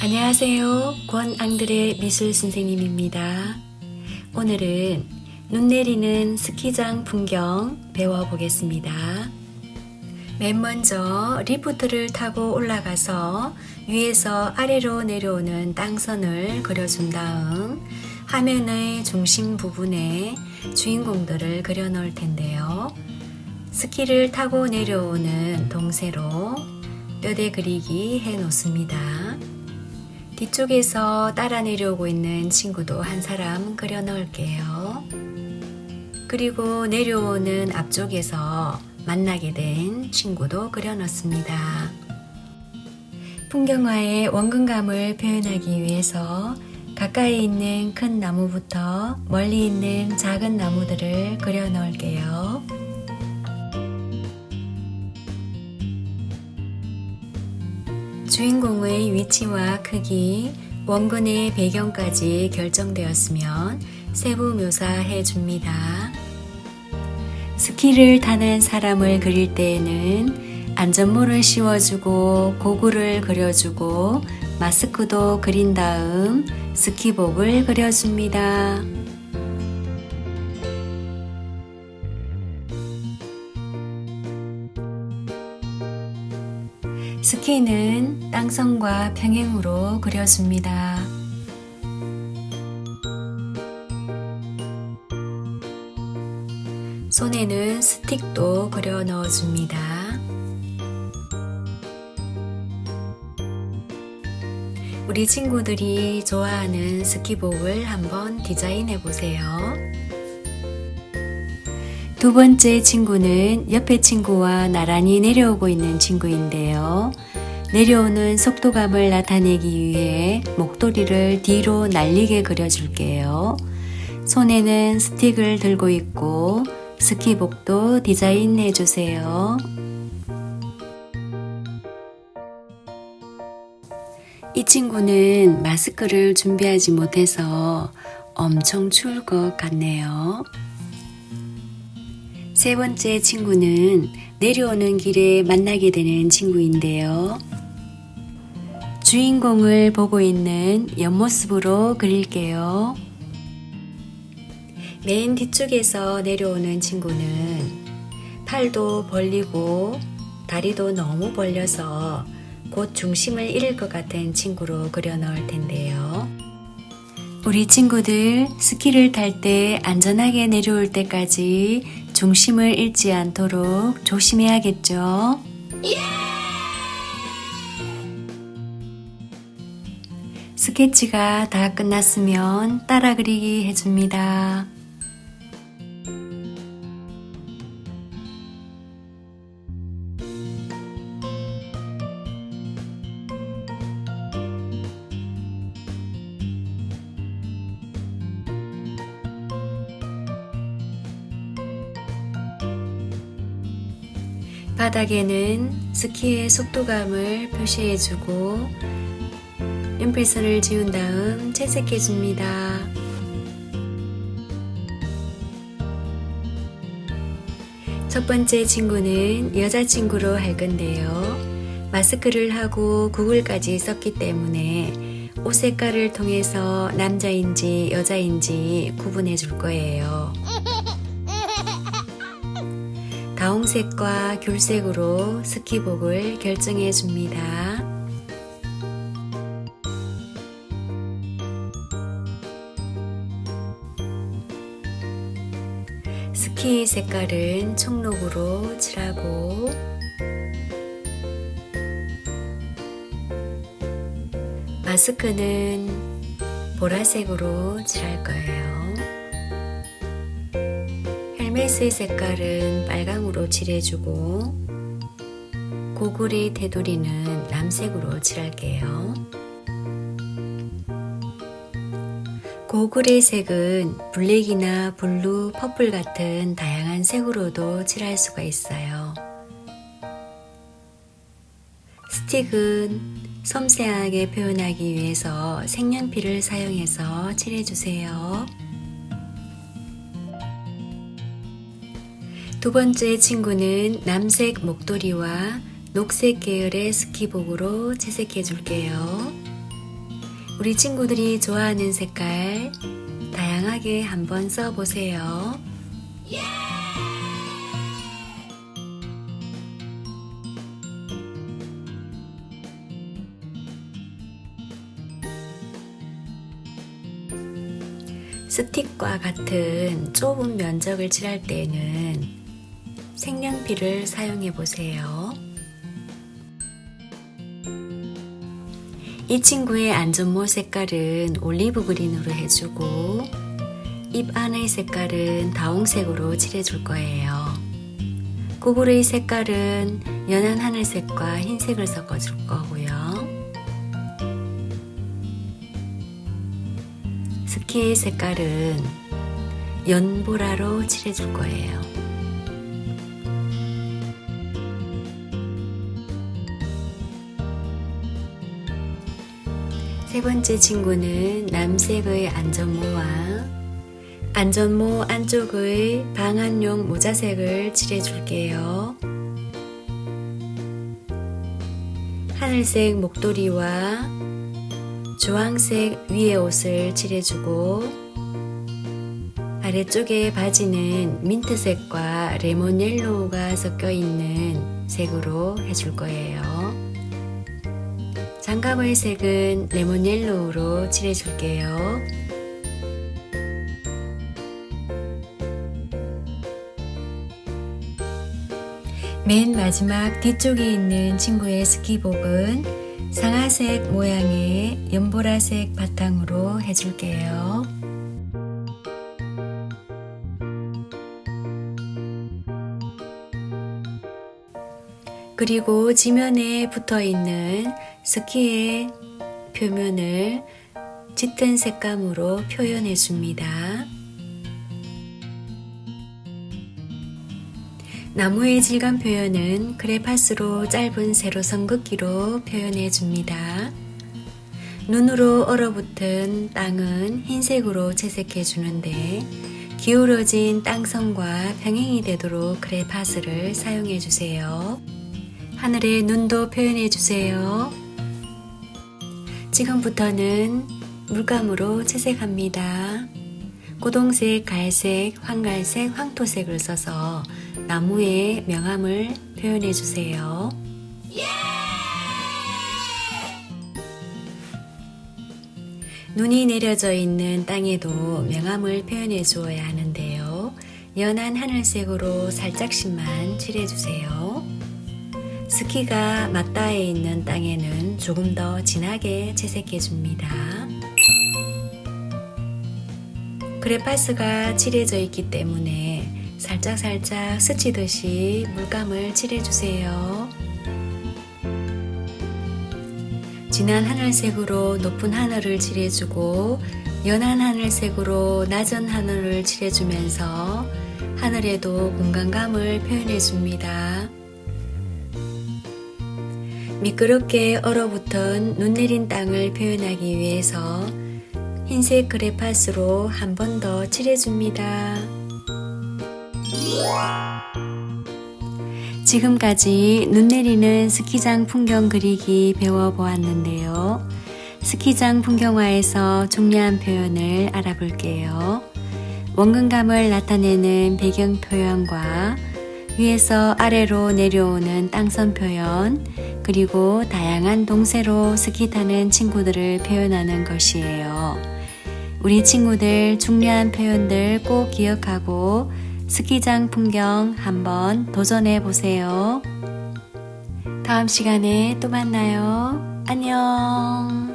안녕하세요. 권앙들의 미술 선생님입니다. 오늘은 눈 내리는 스키장 풍경 배워보겠습니다. 맨 먼저 리프트를 타고 올라가서 위에서 아래로 내려오는 땅선을 그려준 다음 화면의 중심 부분에 주인공들을 그려 놓을 텐데요. 스키를 타고 내려오는 동세로 뼈대 그리기 해 놓습니다. 뒤쪽에서 따라 내려오고 있는 친구도 한 사람 그려 넣을게요. 그리고 내려오는 앞쪽에서 만나게 된 친구도 그려 넣습니다. 풍경화의 원근감을 표현하기 위해서 가까이 있는 큰 나무부터 멀리 있는 작은 나무들을 그려 넣을게요. 주인공의 위치와 크기, 원근의 배경까지 결정되었으면 세부 묘사해 줍니다. 스키를 타는 사람을 그릴 때에는 안전모를 씌워주고 고글을 그려주고 마스크도 그린 다음 스키복을 그려줍니다. 스키는 땅선과 평행으로 그려줍니다. 손에는 스틱도 그려 넣어줍니다. 우리 친구들이 좋아하는 스키복을 한번 디자인해 보세요. 두 번째 친구는 옆에 친구와 나란히 내려오고 있는 친구인데요. 내려오는 속도감을 나타내기 위해 목도리를 뒤로 날리게 그려줄게요. 손에는 스틱을 들고 있고 스키복도 디자인해 주세요. 이 친구는 마스크를 준비하지 못해서 엄청 추울 것 같네요. 세 번째 친구는 내려오는 길에 만나게 되는 친구인데요. 주인공을 보고 있는 옆모습으로 그릴게요. 맨 뒤쪽에서 내려오는 친구는 팔도 벌리고 다리도 너무 벌려서 곧 중심을 잃을 것 같은 친구로 그려 넣을 텐데요. 우리 친구들 스키를 탈 때 안전하게 내려올 때까지 중심을 잃지 않도록 조심해야겠죠. 스케치가 다 끝났으면 따라 그리기 해줍니다. 바닥에는 스키의 속도감을 표시해주고 연필선을 지운 다음 채색해줍니다. 첫 번째 친구는 여자친구로 할 건데요. 마스크를 하고 구글까지 썼기 때문에 옷 색깔을 통해서 남자인지 여자인지 구분해 줄 거예요. 가홍색과 귤색으로 스키복을 결정해 줍니다. 스키 색깔은 청록으로 칠하고 마스크는 보라색으로 칠할 거예요. 헬멧의 색깔은 빨강으로 칠해주고 고구리 테두리는 남색으로 칠할게요. 고글의 색은 블랙이나 블루, 퍼플 같은 다양한 색으로도 칠할 수가 있어요. 스틱은 섬세하게 표현하기 위해서 색연필을 사용해서 칠해주세요. 두 번째 친구는 남색 목도리와 녹색 계열의 스키복으로 채색해 줄게요. 우리 친구들이 좋아하는 색깔 다양하게 한번 써보세요. 스틱과 같은 좁은 면적을 칠할 때에는 색연필을 사용해 보세요. 이 친구의 안전모 색깔은 올리브 그린으로 해주고 입 안의 색깔은 다홍색으로 칠해줄 거예요. 구글의 색깔은 연한 하늘색과 흰색을 섞어줄 거고요. 스키의 색깔은 연보라로 칠해줄 거예요. 세 번째 친구는 남색의 안전모와 안전모 안쪽의 방한용 모자색을 칠해줄게요. 하늘색 목도리와 주황색 위에 옷을 칠해주고 아래쪽에 바지는 민트색과 레몬 옐로우가 섞여 있는 색으로 해줄 거예요. 장갑의 색은 레몬 옐로우로 칠해줄게요. 맨 마지막 뒤쪽에 있는 친구의 스키복은 상아색 모양의 연보라색 바탕으로 해줄게요. 그리고 지면에 붙어 있는 스키의 표면을 짙은 색감으로 표현해 줍니다. 나무의 질감 표현은 크레파스로 짧은 세로 선 긋기로 표현해 줍니다. 눈으로 얼어붙은 땅은 흰색으로 채색해 주는데 기울어진 땅선과 평행이 되도록 크레파스를 사용해 주세요. 하늘의 눈도 표현해 주세요. 지금부터는 물감으로 채색합니다. 고동색, 갈색, 황갈색, 황토색을 써서 나무의 명암을 표현해 주세요. 눈이 내려져 있는 땅에도 명암을 표현해 주어야 하는데요. 연한 하늘색으로 살짝씩만 칠해 주세요. 스키가 맞닿아 있는 땅에는 조금 더 진하게 채색해 줍니다. 그래파스가 칠해져 있기 때문에 살짝살짝 스치듯이 물감을 칠해주세요. 진한 하늘색으로 높은 하늘을 칠해주고 연한 하늘색으로 낮은 하늘을 칠해주면서 하늘에도 공간감을 표현해줍니다. 미끄럽게 얼어붙은 눈 내린 땅을 표현하기 위해서 흰색 그래파스로 한 번 더 칠해줍니다. 지금까지 눈 내리는 스키장 풍경 그리기 배워보았는데요. 스키장 풍경화에서 중요한 표현을 알아볼게요. 원근감을 나타내는 배경 표현과 위에서 아래로 내려오는 땅선 표현, 그리고 다양한 동세로 스키 타는 친구들을 표현하는 것이에요. 우리 친구들 중요한 표현들 꼭 기억하고 스키장 풍경 한번 도전해 보세요. 다음 시간에 또 만나요. 안녕.